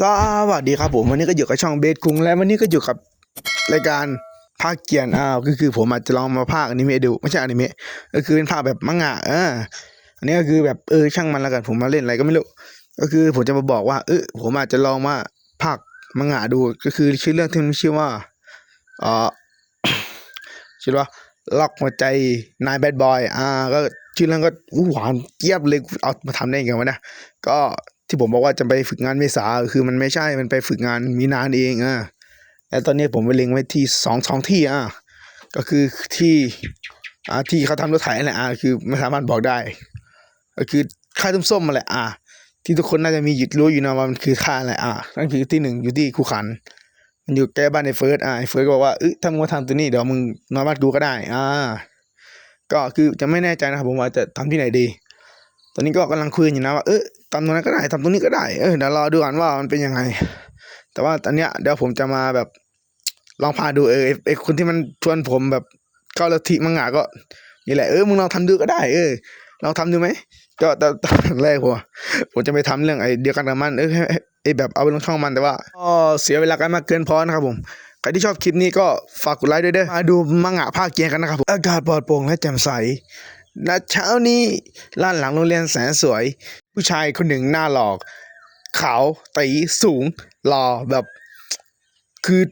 สวัสดีครับผมวันนี้ก็อยู่กับช่องเบสคุงและวันนี้ก็อยู่กับรายการภาคเกียนอ้าวก็คือผมอาจจะลองมาภาคอนิเมะดูไม่ใช่อนิเมะก็คือเป็นภาคแบบมังงะเอออันนี้ก็คือแบบเออช่างมันแล้วกันผมมาเล่นอะไรก็ไม่รู้ก็คือผมจะมาบอกว่าเออผมอาจจะลองมาภาคมังงะดูก็คือชื่อเรื่องที่มันชื่อว่าเออชื่อว่าล็อกหัวใจนายแบดบอยอ่าก็ชื่อเรื่องก็หวานเจี๊ยบเลยเอามาทำได้ยังไงวะเนี่ยก็ ที่ผมบอกว่าจะไปฝึกงานเมษาคือมันไม่ใช่มันไปฝึกงานมีนานเองอะแล้วตอนนี้ผมไปเล็งไว้ที่สองสองที่อะก็คือที่อ่าที่เขาทำรถไถนั่นแหละอ่าคือไม่สามารถบอกได้ ก็คือค่ายส้มๆมาแหละอ่าที่ทุกคนน่าจะมีหยุดรู้อยู่นะว่ามันคือค่ายอะไรอ่านั่นคือที่หนึ่งอยู่ที่คูขัน มันอยู่ใกล้บ้านไอ้เฟิร์สอ่าไอ้เฟิร์สก็บอกว่าเอ้ยถ้ามึงมาทำตัวนี้เดี๋ยวมึงนอนบ้านกูก็ได้อ่าก็คือจะไม่แน่ใจนะครับผมว่าจะทำที่ไหนดี ตอนนี้ก็กำลังคุยอยู่นะว่าเออ ทำตรงนั้นก็ได้ทำตรงนี้ก็ได้เออเดี๋ยวรอดูกันว่ามันเป็นยังไง แต่ว่าตอนเนี้ยเดี๋ยวผมจะมาแบบลองพาดูเออไอ้ไอ้คนที่มันชวนผมแบบเข้าลัทธิมังงะก็นี่แหละเออมึงลองทำดูก็ได้เออลองทำดูไหมก็แต่ตอนแรกผมผมจะไปทำเรื่องไอเดียวกันกับมันเออไอแบบเอาไปลงช่องมันแต่ว่าก็เสียเวลากันมากเกินพอนะครับผมใครที่ชอบคลิปนี้ก็ฝากกดไลค์ด้วยเด้อมาดูมังงะภาคเกียร์กันนะครับผมอากาศปลอดโปร่งและแจ่มใสณเช้านี้ล้านหลังโรงเรียนแสนสวย ผู้ชายคนหนึ่งหน้าหลอก ขาวตีสูงหล่อแบบ คือ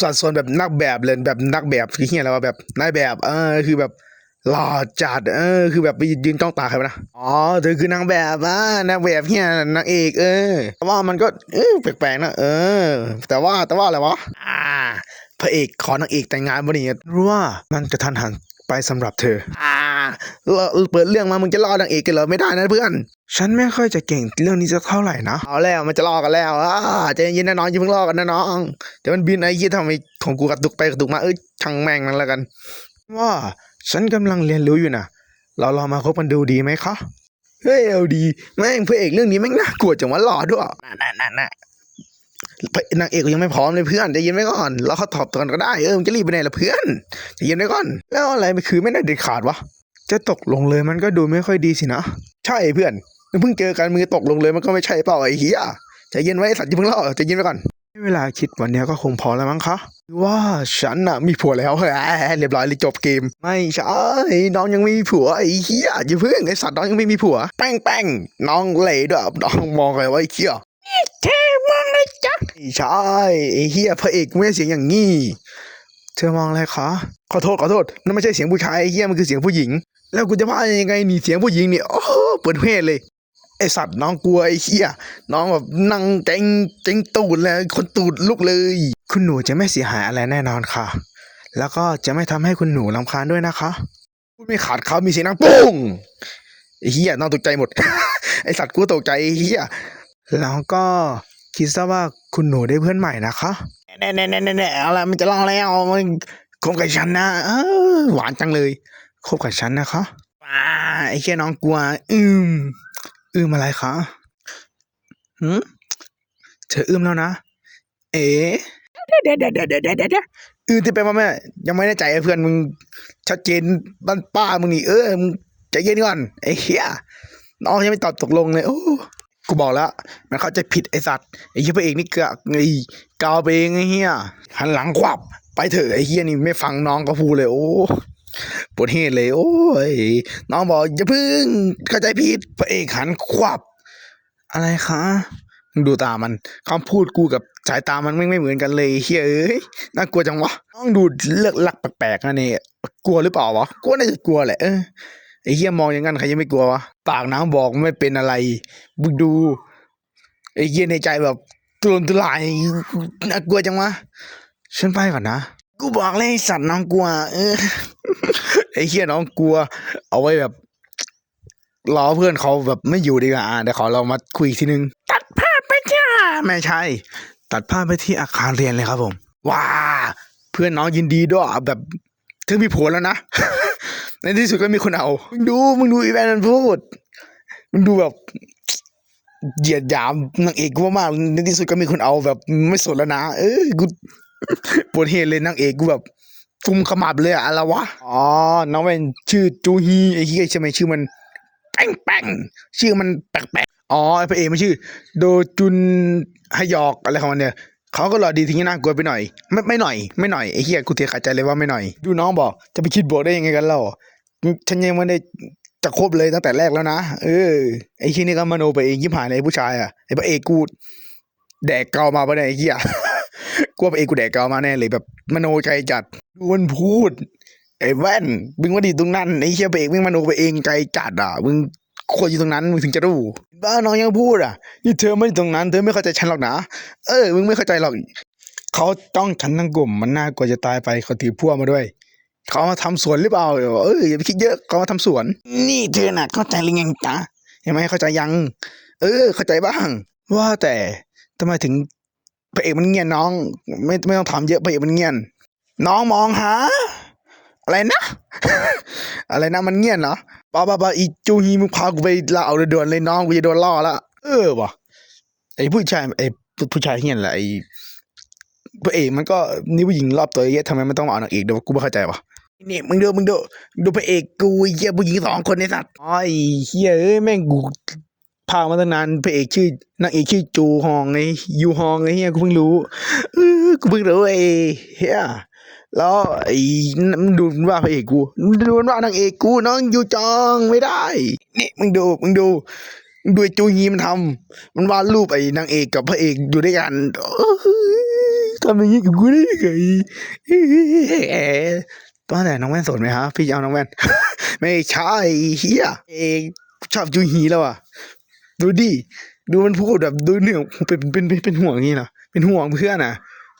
สัดส่วนแบบนักแบบเลยแบบนักแบบคือเฮียอะไรวะแบบนายแบบ เออ คือแบบหล่อจัด เออ คือแบบไปยืนจ้องตาใครวะนะอ๋อเธอคือนางแบบอ่านางแบบเฮียนางเอกเออแต่ว่ามันก็เออแปลกๆนะเออ แต่ว่าแต่ว่าอะไรวะอ่าพระเอกขอนางเอกแต่งงานบ่นี่รู้ว่ามันกระทันหัน ไปสำหรับเธอ อ่าเราเปิดเรื่องมามึงจะรอนางเอกกันเหรอไม่ได้นะเพื่อน ฉันไม่ค่อยจะเก่งเรื่องนี้สักเท่าไหร่นะ เอาแล้วมันจะรอกันแล้วอ่าใจเย็นๆนะน้องอย่าเพิ่งรอกันนะน้องเดี๋ยวมันบินไอ้ยี่ทำไมของกูกระตุกไปกระตุกมาเอ้ยช่างแม่งนั่นแล้วกัน ว่าฉันกำลังเรียนรู้อยู่นะเราลองมาคบกันดูดีไหมคะเฮ้ยเอาดีแม่งพระเอกเรื่องนี้แม่งน่ากลัวจังวะหล่อด้วยน่ะน่ะน่ะพระ นางเอกก็ยังไม่พร้อมเลยเพื่อนใจเย็นไว้ก่อนเราเขาตอบก่อนก็ได้เออมึงจะรีบไปไหนล่ะเพื่อนใจเย็นไว้ก่อน แล้วอะไรมันคือไม่ได้เด็ดขาดวะจะตกลงเลยมันก็ดูไม่ค่อยดีสินะใช่เพื่อนเพิ่งเจอกันมือตกลงเลยมันก็ไม่ใช่เปล่าไอ้เหี้ยใจเย็นไว้สัตว์อย่เพิ่งเล่าใจเย็นไว้ก่อนเวลาคิดวันนี้ก็คงพอแล้วมั้งคะว่าฉันน่ะมีผัวแล้วเฮ้ยเรียบร้อยเลยจบเกม ไม่ใช่น้องยังไม่มีผัวไอ้เหี้ยอย่าเพิ่งไอ้สัตว์น้องยังไม่มีผัว แป้งแป้งน้องเหล่ด้วยน้องมองเลยว่าไอ้เหี้ยเมากเลยจ๊ะใช่ไอ้เหี้ยพระเอกไม่ใช่เสียงอย่างงี้เธอมองอะไรคะขอโทษขอโทษนั่นไม่ใช่เสียงผู้ชายไอ้เหี้ยมันคือเสียงผู้หญิง แล้วกูจะพายังไงนี่เสียงผู้หญิงเนี่ยโอ้เปิดเพศเลยไอสัตว์น้องกลัวไอเหี้ยน้องแบบนั่งเก่งเก่งตูดเลยคนตูดลุกเลย คุณหนูจะไม่เสียหายอะไรแน่นอนค่ะ แล้วก็จะไม่ทำให้คุณหนูรำคาญด้วยนะคะพูดไม่ขาดเขามีเสียงดังปุ้งไอเหี้ยน้องตกใจหมด ไอสัตว์กูตกใจไอเหี้ยแล้วก็ คิดซะว่าคุณหนูได้เพื่อนใหม่นะคะแน่แน่แน่แน่อาละมันจะลองแล้วมันคบกับฉันนะเออหวานจังเลยคบกับฉันนะคะว้าไอ้แค่น้องกลัว อืม อืมอะไรคะหืมเธออืมแล้วนะ เอ๋เดี๋ยวเดี๋ยวเดี๋ยวเดี๋ยวเดี๋ยวเดี๋ยวอืมที่ไปมาแม่ยังไม่แน่ใจไอ้เพื่อนมึงชัดเจนบ้านป้ามึงนี่เออมึงใจเย็นก่อนไอ้เหี้ยน้องยังไม่ตอบตกลงเลยโอ้ กูบอกแล้วมันเข้าใจผิดไอสัตว์ไอเหี้ยพระเอกนี่เกะไอ้กาวไปเองไอ้เหี้ยหันหลังควับ ไปเถอะไอเหี้ยนี่ไม่ฟังน้องก็พูดเลยโอ้ปวดเหตุเลย โอ้ยน้องบอกอย่าพึ่งเข้าใจผิดพระเอกหันควับ อะไรคะดูตามันคำพูดกูกับสายตามันไม่ไม่เหมือนกันเลยเฮ้ยเอ้ยน่ากลัวจังวะต้องดูเลือกลักแปลกๆนะเนี่ยกลัวหรือเปล่าวะกลัวน่าจะกลัวแหละเออ ไอ้เฮียมองอย่างนั้นใครยังไม่กลัววะปากน้ำบอกไม่เป็นอะไรมึงดูไอ้เฮียในใจแบบตุลนตุลายน่ากลัวจังวะฉันไปก่อนนะกูบอกเลยสัตว์น้องกลัวเออไอ้เฮียน้องกลัว เอาไว้แบบรอเพื่อนเขาแบบไม่อยู่ดีกว่าเดี๋ยวขอเรามาคุยทีนึง ตัดภาพไปจ้าไม่ใช่ ตัดภาพไปที่อาคารเรียนเลยครับผม ว้า เพื่อนน้องยินดีด้วยแบบเธอมีผัวแล้วนะ ในที่สุดก็มีคนเอามึงดูมึงดูอีแวนมันพูดมึงดูแบบเหยียดหยามนางเอกกูมากในที่สุดก็มีคนเอาแบบ ไม่สนแล้วนะเออกูปวดเหตุเลยนางเอกกูแบบฟุมขมับเลยอะอะไรวะอ๋อน้องเป็นชื่อจูฮีไอ้เหี้ยใช่ไหมชื่อมันแป้งแป้งชื่อมันแปลกๆอ๋อไอ้พระเอกมันชื่อ โดจุนฮยอกอะไรของมันเนี่ยเขาก็หล่อดีทิ้งน่ากลัวไปหน่อย ไม่ไม่หน่อย ไม่หน่อยไอ้เหี้ยกูเทียขาดใจเลยว่าไม่หน่อย ดูน้องบอกจะไปคิดบวกได้ยังไงกันเล่า ฉันยังไม่ได้จะครบเลยตั้งแต่แรกแล้วนะเออไอ้ที่นี่ก็มโนไปเองยิบหายเลยไอ้ผู้ชายอะไอ้พระเอกกูแดกเกามาปะเนี่ยไอ้เหี้ยกลัวพระเอกกูแดกเกามาแน่เลยแบบมโนใจจัดดูมันพูดไอ้แว่นมึงมาดีตรงนั้นไอ้เชี่ยเบรกมึงมาโนไปเองไกลจัดอะมึงควรอยู่ตรงนั้นมึงถึงจะรู้บ้าน้องยังพูดอะนี่เธอไม่อยู่ตรงนั้นเธอไม่เข้าใจฉันหรอกนะเออมึงไม่เข้าใจหรอกเขาต้องฉันทั้งกลุ่มมันน่ากลัวจะตายไปเขาถือพวกมาด้วย เขามาทำสวนหรือเปล่าเอออย่าไปคิดเยอะเขามาทำสวน นี่เธอน่ะเข้าใจหรือยังจ๊ะเห็นไหมเข้าใจยัง เออ เข้าใจบ้าง ว่าแต่ทำไมถึงพระเอกมันเงียนน้อง ไม่ไม่ต้องถามเยอะพระเอกมันเงียน น้องมองหาอะไรนะ อะไรนะมันเงียบเหรอป้าป้าป้าอีจูฮีมึงพากูไปลาเอาด่วนเลยน้องกูจะโดนล่อละเออวะไอผู้ชายไอผู้ชายเฮียนแหละไอพระเอกมันก็นี่ผู้หญิงรอบตัวเยอะทำไมมันต้องมาเอานางเอกเดี๋ยวกูไม่เข้าใจวะ เนี่ยมึงดูมึงดูดูพระเอกกูไอ้เหี้ยผู้หญิงสองคนในสัตว์อ๋อไอ้เฮียเอ้ยแม่งกูพามาตั้งนานพระเอกชื่อนางเอกชื่อจูฮองไงยูฮองไอ้เฮียกูเพิ่งรู้เออกูเพิ่งรู้ไอ้เฮียแล้วไอ้มึงดูมันว่าพระเอกกูมึงดูมันว่านางเอกกูน้องยูจองไม่ได้นี่มึงดูมึงดูดูไอ้จูฮีมันทำมันวาดรูปไอ้นางเอกกับพระเอกอยู่ด้วยกันทำอย่างนี้กับกูได้ยังไง เอ๊ะตอนไหนน้องแว่นสดไหมฮะพี่จะเอาน้องแว่น ไม่ใช่เฮียเอกชอบจูฮีแล้วอะ ดูดิดูมันพูดแบบดูเหนื่อยเป็นเป็นเป็นเป็นห่วงอย่างนี้นะเป็นห่วงเพื่อนนะ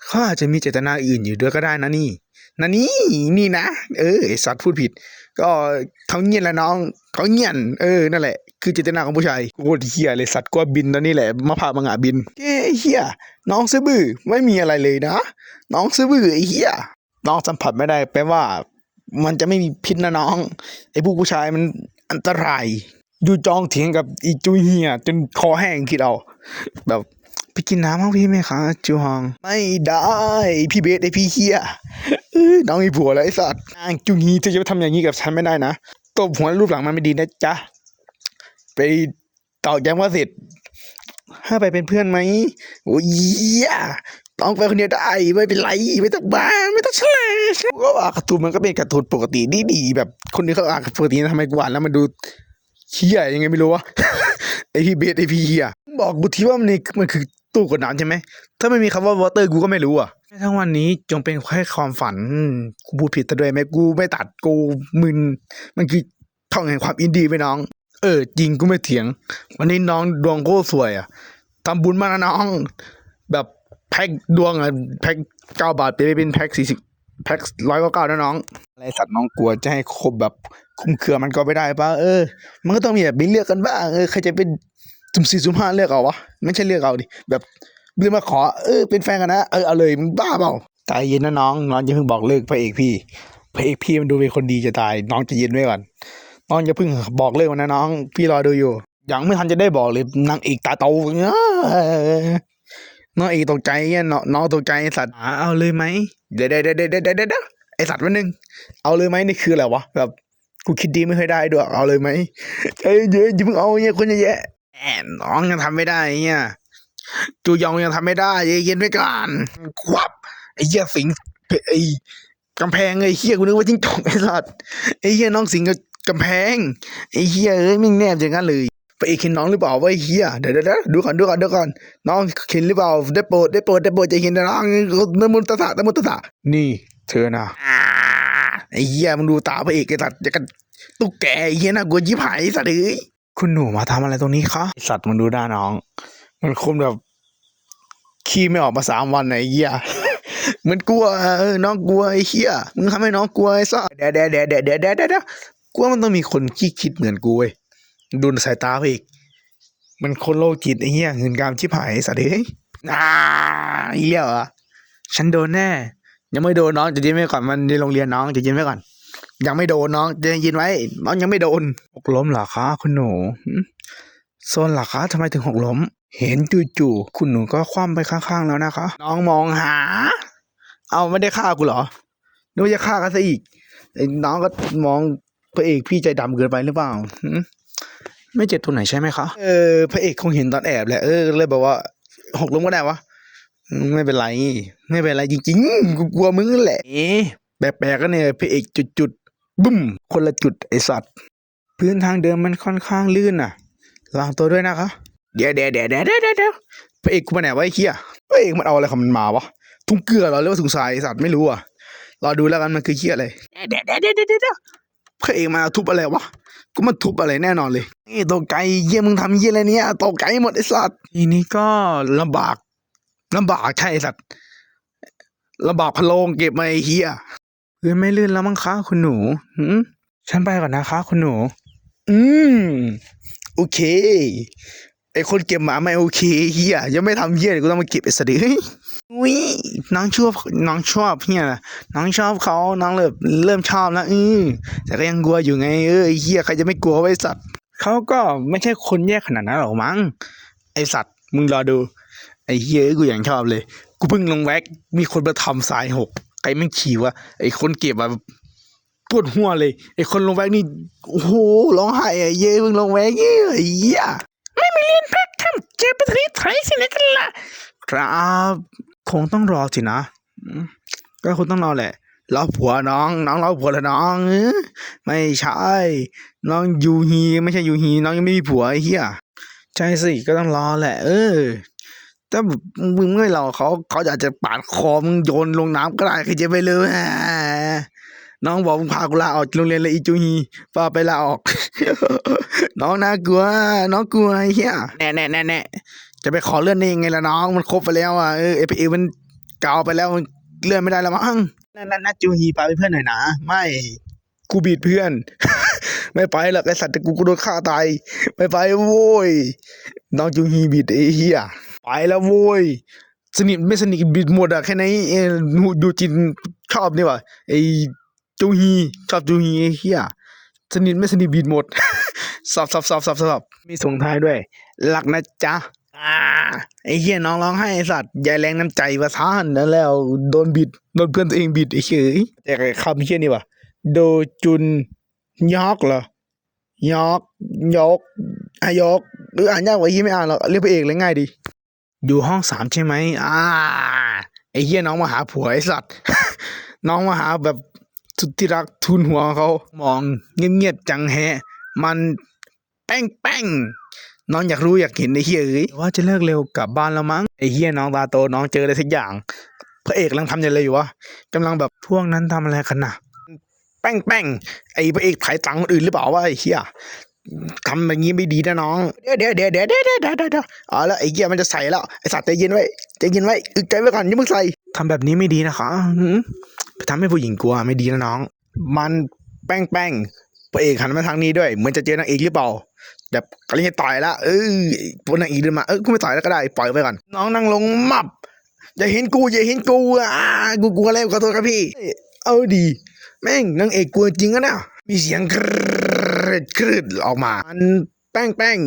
เขาอาจจะมีเจตนาอื่นอยู่ด้วยก็ได้นะนี่นะนี่นี่นะเออสัตว์พูดผิด ก็เขาเงียนและน้องเขาเงียนเออนั่นแหละคือเจตนาของผู้ชายโคตรเฮียเลยสัตว์ก็บินแล้วนี่แหละมาพามังงะบินเอ้เฮียน้องซื้อบื้อไม่มีอะไรเลยนะ น้องซื้อบื้อไอ้เฮีย น้องสัมผัสไม่ได้แปลว่า มันจะไม่มีพิษนะน้องไอ้ผู้ผู้ชายมันอันตรายอยู่จองเถียงกับอีจุยเฮียจนคอแห้งคิดเอาแบบไปกินน้ำบ้างพี่ไหมคะจูฮองไม่ได้ พี่เบสไอพี่เฮียเอ้ยน้องมีผัวแล้วไอสัตว์นางจุงฮีเธอจะทำอย่างนี้กับฉันไม่ได้นะตบหัวรูปหลังมันไม่ดีนะจ๊ะไปตอกย้ำว่าเสร็จให้ไปเป็นเพื่อนไหมโอ้ยเหี้ย ต้องไปคนเดียวได้ไม่เป็นไรไม่ต้องบ้าไม่ต้องแฉลงก็ว่าการ์ตูนมันก็เป็นการ์ตูนปกติดีๆแบบ คนนี้เขาอ่านปกตินะทำไมกูอ่านแล้วมันดูเชี่ยยังไงไม่รู้วะไอพี่เบสไอพี่เฮียบอกกูทีว่ามันนี่มันคือตู้กดน้ำใช่ไหมถ้าไม่มีคำว่าวอเตอร์กูก็ไม่รู้อะทั้งวันนี้จงเป็นแค่ความฝันกูพูดผิดแต่ด้วยไหมกูไม่ตัดกูมึนมันคือท่องแห่งความอินดีไปน้อง เออ จริงกูไม่เถียง วันนี้น้องดวงโคตรสวยอะทำบุญมากนะน้อง แบบ แพ็คดวงอะแพ็คเก้าบาทไปเป็นแพ็คสี่สิบแพ็คร้อยเก้าเก้านะน้องอะไรสัตว์น้องกลัวจะให้ครบแบบคุ้มเครือมันก็ไม่ได้ป่ะเออ มันก็ต้องมีแบบมีเลือกกันบ้างเออใครจะเป็นสุ่มสี่สุ่มห้าเลือกเอาวะไม่ใช่เลือกเอาดิแบบเรื่องมาขอเออเป็นแฟนกันนะเออเอาเลยมึงบ้าเปล่าใจเย็นนะน้องน้องอย่าเพิ่งบอกเลิกพระเอกพี่พระเอกพี่มันดูเป็นคนดีจะตาย น้องจะเย็นไว้ก่อนน้องอย่าเพิ่งบอกเลิกมันนะน้อง พี่รอดูอยู่ยังไม่ทันจะได้บอกเลยนางเอกตาโตเงี้ย น้องเอกตกใจเงี้ยน้องน้องตกใจไอ้สัตว์อ่าเอาเลยไหมเดี๋ยวเดี๋ยวเดี๋ยวเดี๋ยวเดี๋ยวเดี๋ยวไอสัตว์วันหนึ่งเอาเลยไหมนี่คืออะไรวะแบบกูคิดดีไม่เคยได้ด้วยเอาเลยไหมใจเย็นอย่าเพิ่งเอาเนี่ยคนเยอะแยะแอนน้องยังทำไม่ได้เนี่ยจูยองยังทำไม่ได้เย็นๆไว้ก่อนควับไอ้เหี้ยสิงไอ้กำแพงไอ้เหี้ยกูนึกว่าจิ้งจอกไอ้สัตว์ไอ้เหี้ยน้องสิงกับกำแพงไอ้เหี้ยเอ้ยไม่งแนบอย่างนั้นเลย ไปเอกเห็นน้องหรือเปล่าวะไอ้เหี้ยเดี๋ยวเดี๋ยวเดี๋ยวดูก่อนดูก่อนดูก่อนน้องเห็นหรือเปล่า ได้โปรดได้โปรดได้โปรดจะเห็นนะน้องนมุนตะตะนมุนตะตะนี่ เธอนะไอ้เหี้ยมึงดูตาพระเอกไอ้สัตว์จะกันตุ๊กแกไอ้เหี้ยน่ากลัวยิบหายไอ้สัตว์เอ้ยคุณหนูมาทำอะไรตรงนี้คะสัตว์มันดูหน้าน้อง มันคงแบบขี้ไม่ออกมาสามวันไหนะไอ้เหี้ยมันกลัวเออน้องกลัวไอ้เหี้ยมึงทำให้น้องกลัวไอ้สัตว์เดี๋ยวเดี๋ยวเดี๋ยวเดี๋ยวเดี๋ยวเดี๋ยวเดี๋ยวกลัวมันต้องมีคนขี้คิดเหมือนกูเว้ย ดูสายตาพระเอกมันคนโลกจิตไอ้เหี้ยเงินกามชิบหายสัตว์เอ้ยอ่าอ้เหี้ยเหรอฉันโดนแน่ ยังไม่โดนน้องจะยิ้มไว้ก่อนมันในโรงเรียนน้องจะยิ้มไว้ก่อน ยังไม่โดนน้องจะยินไว้น้องยังไม่โดนหกล้มเหรอคะคุณหนูโซนเหรอคะทำไมถึงหกล้ม เห็นจู่ๆคุณหนูก็คว่ำไปข้างๆแล้วนะคะ น้องมองหา เอาไม่ได้ฆ่ากูเหรอนึกว่าจะฆ่ากันซะอีกไอ้น้องก็มองพระเอกพี่ใจดำเกินไปหรือเปล่าหึ ไม่เจ็บตรงไหนใช่ไหมคะ เออพระเอกคงเห็นตอนแอบแหละเออเลยบอกว่าหกล้มก็ได้วะอืมไม่เป็นไร ไม่เป็นไรจริงๆกูกลัวมึงนั่นแหละเอ๊ะแปลกๆก็เนี่ยพระเอกจุดๆบุ้มคนละจุดไอสัตว์พื้นทางเดินมันค่อนข้างลื่นน่ะระวังตัวด้วยนะคะเดี๋ยวเดี๋ยวเดี๋ยวเดี๋ยวเดี๋ยวเดี๋ยวพระเอกกูมาไหนวะไอ้เหี้ยพระเอกมันเอาอะไรของมันมาวะทุ่งเกลือเหรอหรือว่าถุงทรายไอ้สัตว์ไม่รู้อะรอดูแล้วกันมันคือเหี้ยอะไรเดี๋ยวเดี๋ยวเดี๋ยวเดี๋ยวเดี๋ยวพระเอกมาทุบอะไรวะ กูมาทุบอะไรแน่นอนเลยนี่ตกใจเหี้ยมึงทำเหี้ยอะไรเนี่ยตกใจหมดไอ้สัตว์ทีนี้ก็ลำบากลำบากใช่ไอ้สัตว์ลำบากพะโลงเก็บมาไอ้เหี้ยพื้นไม่ลื่นแล้วมั้งคะคุณหนูหืมฉันไปก่อนนะคะ คุณหนู อืมโอเคไอคนเก็บหมาไม่โอเคเฮียยังไม่ทำเฮียเลยกูต้องมาเก็บไอ้สติเฮ้ย วิน้องชอบน้องชอบเฮียน้องชอบเขาน้องเริ่มเริ่มชอบแล้วอือแต่ก็ยังกลัวอยู่ไงเออเฮียใครจะไม่กลัวไว้สัตว์เขาก็ไม่ใช่คนแย่ขนาดนั้นหรอกมั้งไอสัตว์มึงรอดู ไอเฮียกูอย่างชอบเลย กูเพิ่งลงแว็กมีคนมาทำสายหกใครไม่ขี่วะไอคนเก็บอะปวดหัวเลยไอ้คนลงแวกนี่โอ้โหร้องไห้ไอ้เย้มึงลงแวกเย้ไอ้เหี้ยไม่ไปเรียนแพทย์ทำเจ็บประเทศไทยสินะกันล่ะครับคงต้องรอสินะ ก็คงต้องรอแหละรอผัวน้อง น้องรอผัวแล้วน้องไม่ใช่ น้องยูฮีไม่ใช่ยูฮีน้องยังไม่มีผัวไอ้เหี้ยใช่สิก็ต้องรอแหละ เออถ้ามึงไม่รอเขาเขาอาจจะปาดคอมึงโยนลงน้ำก็ได้ใครจะไปเลยน้องบอกมึงพากูลาออกจากโรงเรียนเลยอีจูฮีพาไปลาออก น้องน่ากลัว น้องกลัวเหี้ยแน่แน่แน่แน่ จะไปขอเลื่อนได้ยังไงล่ะน้อง มันครบไปแล้วอะเออเอพีเอมันเก่าไปแล้วมันเลื่อนไม่ได้แล้วมั้งนั่นนั่นนั่นจูฮีพาไปเพื่อนหน่อยนะไม่กูบีดเพื่อน ไม่ไปหรอกไอสัตว์แต่กูกูโดนฆ่าตายไม่ไปโว้ยน้องจูฮีบีดไอ้เหี้ยไปแล้วโว้ยสนิทไม่สนิทบิดหมดอะแค่ไหนเออดูจินชอบนี่วะไอจูฮีชอบจูฮีไอ้เฮียสนิทไม่สนิทบีดหมดสับสับสับสับสับมีส่งท้ายด้วยหลักนะจ๊ะ อ่าไอ้เฮียน้องร้องไห้ไอ้สัตว์ยายแรงน้ำใจประทานนั่นแล้วโดนบิดโดนเพื่อนตัวเองบิดไอ้เฉยแต่คำเฮียนี่วะโดจุนยอกเหรอยอกยกอายกหรืออ่านยากกว่ายี่ไม่อ่านหรอกเรียกพระเอกเลยง่ายดี อยู่ห้องสามใช่ไหมอ่าไอ้เฮียน้องมาหาผัวไอ้สัตว์ น้องมาหาแบบสุดที่รักทุนหัวเขามองเงียบๆจังแฮะ มันแป้งแป้ง น้องอยากรู้อยากเห็นไอ้เฮียเอ้ยว่าจะเลิกเร็วกลับบ้านแล้วมั้งไอ้เฮียน้องตาโตน้องเจออะไรสักอย่าง พระเอกกำลังทำยังไงอยู่วะกำลังแบบพวกนั้นทำอะไรกันนะแป้งแป้งไอ้พระเอกไถ่ตังค์คนอื่นหรือเปล่าวะไอ้เฮียทำแบบนี้ไม่ดีนะน้อง เดี๋ยวเดี๋ยวเดี๋ยวเดี๋ยวเดี๋ยวเดี๋ยวเดี๋ยวอ๋อและวไอ้เกียมันจะใส่แล้วไอ้สัตว์ใจเย็นไว้ใจเย็นไว้อึดใจไว้ก่อนยังไม่ใส่ทำแบบนี้ไม่ดีนะคะไปทำให้ผู้หญิงกลัวไม่ดีนะน้อง มันแป้งแป้งพระเอกหันมาทางนี้ด้วยเหมือนจะเจอนางเอกหรือเปล่า แบบกำลังจะต่อยละเออพวกนางอกเดินมาเออกูไม่ต่อยแล้วก็ได้ปล่อยไปก่อน น้องนั่งลงมับอย่าเห็นกูอย่าเห็นกูอ่ากูกลัวแล้วขอโทษครับพี่ เอาดี แม่งนางเอกกลัวจริงอะนะมีเสียงกรึดกรึดออกมามันแป้งแป้ง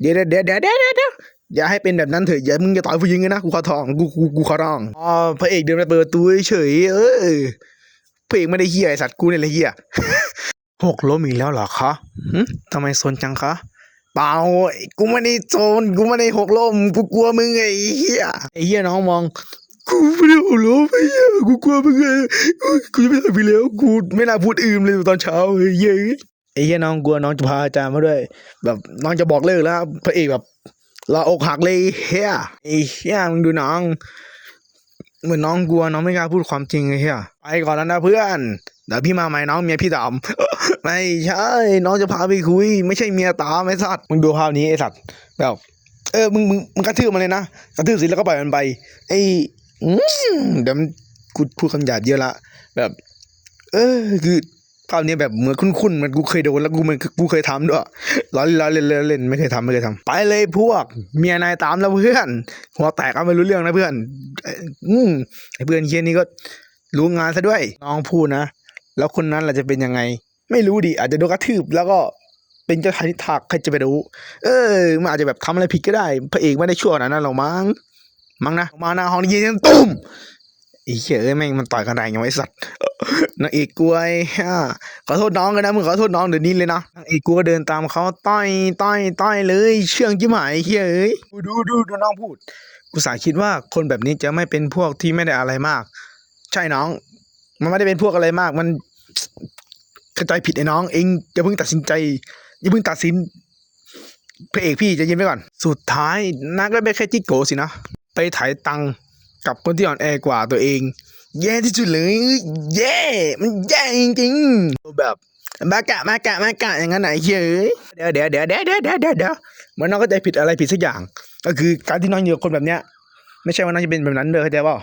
เดี๋ยวเดี๋ยวเดี๋ยวเดี๋ยวเดี๋ยวเดะอย่าให้เป็นแบบนั้นเถอะอย่ามึงจะต่อยผู้หญิงเลยนะกูขอทองกูกูกูขอร้องอ๋อพระเอกเดินมาเปิดประตูเฉยเออพระเอกไม่ได้เฮียไอสัตว์กูเนี่ยแหละเฮีย หกล้มอีกแล้วเหรอคะทำไมโซนจังคะ เปล่า กูไม่ได้โจรกูไม่ได้หกล้ม กูกลัวมึงไอ้เหี้ย ไอ้เหี้ยน้องมอง กูไม่ได้หกล้มไอ้เหี้ย กูกลัวมึงไงกูจะไม่ทำไปแล้ว กูไม่น่าพูดอืมเลยตอนเช้าไอ้เหี้ย ไอ้เหี้ยน้องกลัวน้องจะพาอาจารย์มาด้วย แบบน้องจะบอกเลิกแล้วพระเอกแบบลาอกหักเลยเฮียไอ้เหี้ยมึงดูน้อง เหมือนน้องกลัวน้องไม่กล้าพูดความจริงไอ้เหี้ยไปก่อนแล้วนะเพื่อน เดี๋ยวพี่มาใหมน้องเมียพี่ตาม ไม่ใช่ น้องจะพาไปคุย ไม่ใช่เมียตามไอ้สัตว์มึงดูภาพนี้ไอ้สัตว์แบบเออมึงมึงมึงกระทืบมันเลยนะกระทืบเสิแล้วก็ปล่อยมันไปไอ้อเดี๋ยวมันกูพูดคำหยาบเยอะละแบบ เออคือภาพนี้แบบเหมือนคุ้นๆมันกูเคยโดนแล้วกูมันกูเคยทำด้วยล้อเล่นล้อเล่นเล่นไม่เคยทำไม่เคยทำไปเลยพวก เมียนายตามแล้วเพื่อนหัวแตกก็ไม่รู้เรื่องนะเพื่อน อืมไอ้เพื่อนเคียนี่ก็รู้งานซะด้วย น้องพูดนะ แล้วคนนั้นล่ะจะเป็นยังไง ไม่รู้ดิอาจจะโดนกระทืบแล้วก็เป็นเจ้าชายนิทากใครจะไปรู้ เออมันอาจจะแบบทำอะไรผิดก็ได้ พระเอกไม่ได้ชั่วนาดนั้นหรอกมั้งมั้งนะมาหน้าห้องยิงตุ้มอีเอ้ยแม่งมันต่อยกันแรงยังไงไอสัตว์นางเอกกล้วยขอโทษน้องกันนะมึงขอโทษน้องเดี๋ยวนี้เลยนะนางเอกกลัวเดินตามเขาต้อยต้อยต้อยเลย เชื่องจิ้มหายไอ้เหี้ยเอ้ยดูดูดูน้องพูดกูสาคิดว่าคนแบบนี้จะไม่เป็นพวกที่ไม่ได้อะไรมาก ใช่น้อง มันไม่ได้เป็นพวกอะไรมาก มันเข้าใจผิดไอ้น้อง เองอย่าเพิ่งตัดสินใจอย่าเพิ่งตัดสินพระเอกพี่จะย็นไว้ก่อน สุดท้ายนักก็เป็นแค่จิโกสินะ ไปถ่ายตังกับคนที่อ่อนแอกว่าตัวเอง แย่ที่สุดเลยแย่มันแย่จริงๆแบบมากะมากะมากะอย่างนั้นไหนเฮ้ยเดี๋ยวเดี๋ยวเดี๋ยวเดี๋ยวเดี๋ยวเดี๋ยวเดี๋ยวเดี๋ยวเมือนน้องก็ใจผิดอะไรผิดสักอย่าง ก็คือการที่น้องอยู่กับคนแบบเนี้ย ไม่ใช่ว่าน้องจะเป็นแบบนั้นเลยเข้าใจป่ะ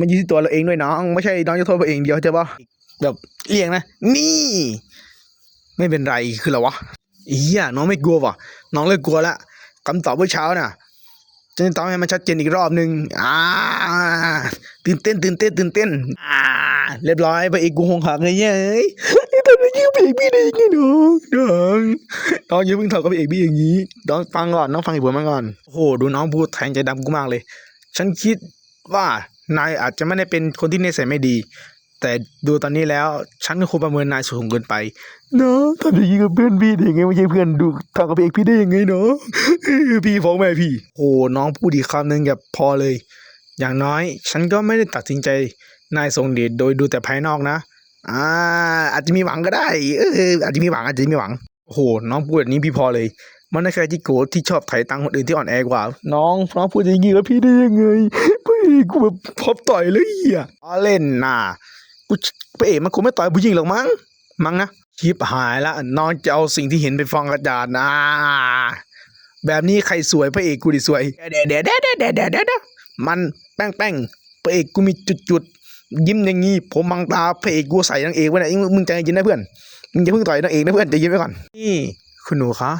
มันอยู่ที่ตัวเราเองด้วยน้อง ไม่ใช่น้องจะโทษตัวเองเดียวเข้าใจป่ะแบบเลี่ยงนะ นี่ ไม่เป็นไรคืออะไรวะอีเหี้ยน้องไม่กลัววะน้องเลิกกลัวละคำตอบเมื่อเช้าน่ะจะตอบให้มันชัดเจนอีกรอบหนึ่งอ่าตื่นเต้นตื่นเต้นตื่นเต้นอ่าเรียบร้อยไปอีกกูหงหักเลยเย้ยนี่ทำไมยิงไปอีกพี่ได้ยังไงน้องน้องน้องอย่าเพิ่งถอดกับเอกพี่อย่างนี้น้องฟังก่อนน้องฟังเหตุผลมาก่อนโอ้โหดูน้องพูดแทงใจดำกูมากเลย ฉันคิดว่า นายอาจจะไม่ได้เป็นคนที่นิสัยไม่ดี แต่ดูตอนนี้แล้วฉันก็คงประเมินนายสูงเกินไปเนาะทำอย่างนี้กับเพื่อนพี่ได้ยังไงไม่ใช่เพื่อนดูทำกับเอกพี่ได้ยังไงเนาะเออพี่ฟ้องแม่พี่ โอ้น้องพูดอีกคำหนึ่งแบบพอเลย อย่างน้อย ฉันก็ไม่ได้ตัดสินใจนายทรงเดชโดยดูแต่ภายนอกนะอ่าอาจจะมีหวังก็ได้เอออาจจะมีหวังอาจจะมีหวังโอ้โหน้องพูดแบบนี้พี่พอเลย มันไม่ใช่ที่โกรธที่ชอบไถ่ตังค์คนอื่นที่อ่อนแอกว่า น้องน้องพูดอย่างนี้กับพี่ได้ยังไงพี่กูแบบพบต่อยเลยอะล้อเล่นน่ะกูพระเอกมันคงไม่ต่อยผู้หญิงหรอกมั้งมั้งนะชิบหายละน้องจะเอาสิ่งที่เห็นไปฟ้องอาจารย์นะแบบนี้ใครสวยพระเอกกูดิสวยเดี๋ยวเดี๋ยวเดี๋ยวเดี๋ยวเดี๋ยวเดี๋ยวเดี๋ยวมันแป้งแป้งพระเอกกูมีจุดจุดยิ้มอย่างงี้ผมบังตาพระเอกกูใส่นางเอกไว้ไหนมึงใจเย็นนะเพื่อนมึงอย่าเพิ่งต่อยนางเอกนะเพื่อนใจเย็นไว้ก่อนนี่คุณหนูคะ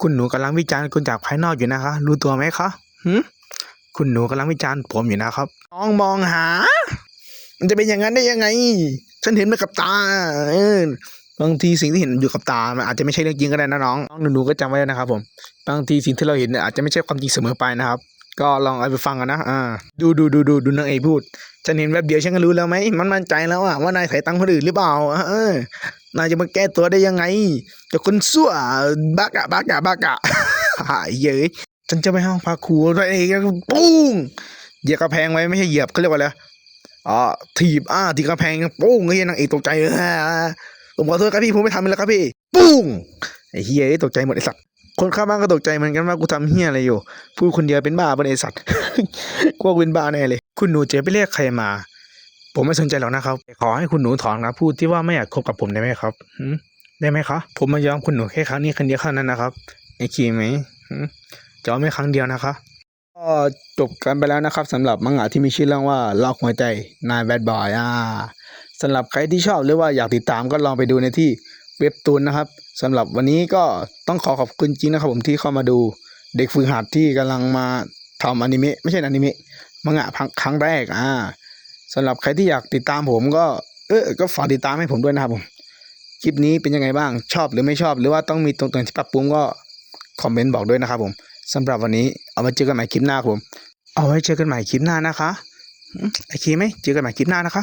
คุณหนูกำลังวิจารณ์คนจากภายนอกอยู่นะคะ รู้ตัวไหมคะหืมคุณหนูกำลังวิจารณ์ผมอยู่นะครับน้องมองหา มันจะเป็นอย่างนั้นได้ยังไง ฉันเห็นมากับตาเออบางทีสิ่งที่เห็นอยู่กับตา มันอาจจะไม่ใช่เรื่องจริงก็ได้นะน้องน้องหนูๆก็จำไว้นะครับผม บางทีสิ่งที่เราเห็นอาจจะไม่ใช่ความจริงเสมอไปนะครับ ก็ลองเอาไปฟังกันนะอ่าดูดูดูดูดูนางเอกพูด ฉันเห็นแบบเดียวฉันก็รู้แล้วไหม มันมั่นใจแล้วอะว่านายใส่ตังค์คนอื่นหรือเปล่า เออ นายจะมาแก้ตัวได้ยังไงจะคนสั่วบ้ากะบ้ากะบ้ากะหายเย้ยฉันจะไปห้องพักครูตัวเองปุ้งเหยียบกระแพงไว้ไม่ใช่เหยียบเขาเรียกว่าอะไรอ่าถีบอ่าถีบกระแพงปุ้งเฮียนางเอกตกใจเออผมขอโทษครับพี่ผมไม่ทำแล้วครับพี่ ปุ้งไอ้เฮียตกใจหมดไอ้สัตว์คนข้างบ้านก็ตกใจเหมือนกันว่ากูทำเฮียอะไรอยู่พูดคนเดียวเป็นบ้าปะเนี่ยไอ้สัตว์กูวกูเป็นบ้าแน่เลย คุณหนูเจ๊ไปเรียกใครมา ผมไม่สนใจหรอกนะครับ ขอให้คุณหนูถอนคำพูดที่ว่าไม่อยากคบกับผมได้ไหมครับได้ไหมคะผมมายอมคุณหนูแค่ครั้งนี้ครั้งเดียวเท่านั้นนะครับไอ้คีไหมจะเอาไม่ครั้งเดียวนะคะก็จบกันไปแล้วนะครับสำหรับมังงะที่มีชื่อเรื่องว่าลอกหัวใจนายแบดบอยอ่าสำหรับใครที่ชอบหรือว่าอยากติดตามก็ลองไปดูในที่เว็บตูนนะครับสำหรับวันนี้ก็ต้องขอขอบคุณจริงนะครับผมที่เข้ามาดูเด็กฝึกหัดที่กำลังมาทำอนิเมะไม่ใช่อนิเมะมังงะครั้งแรกอ่า สำหรับใครที่อยากติดตามผมก็เออก็ฝากติดตามให้ผมด้วยนะครับผม คลิปนี้เป็นยังไงบ้างชอบหรือไม่ชอบ หรือว่าต้องมีตรงไหนที่ปรับปรุงก็คอมเมนต์บอกด้วยนะครับผมสำหรับวันนี้เอาไว้เจอกันใหม่คลิปหน้าครับผม เอาไว้เจอกันใหม่คลิปหน้านะคะอืมโอคีไหมเจอกันใหม่คลิปหน้านะคะ